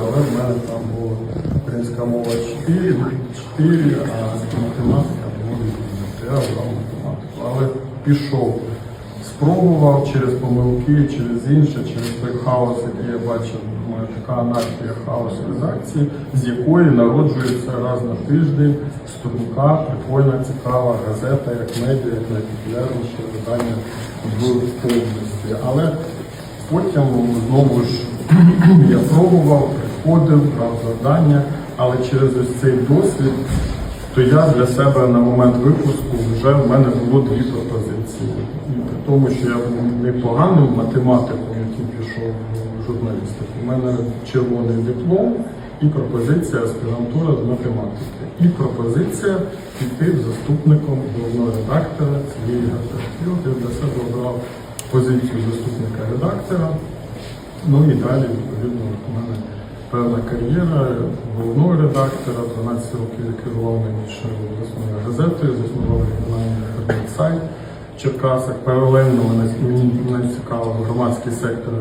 але в мене там була українська мова 4, 4 а математика було 8. Я обрав математику. Але пішов, спробував через помилки, через інше, через той хаос, який я бачив, моя така анархія хаос редакції, з якої народжується раз на тиждень струнка, прикольна, цікава газета, як медіа, як найпопулярніше видання в області. Але потім знову ж я пробував, приходив, брав завдання, але через ось цей досвід, то я для себе на момент випуску вже в мене було дві пропозиції. І при тому, що я був непоганим математиком, який пішов в журналістику. У мене червоний диплом і пропозиція аспірантура з математики. І пропозиція піти заступником головного редактора цієї газети. Я для себе обрав позицію заступника редактора. Ну і далі, відповідно, у мене певна кар'єра головного редактора, 12 років я керував найбільшою обласною газетою, заснував регіональний інтернет-сайт в Черкасах. Паралельно мені мене цікавив громадський сектор,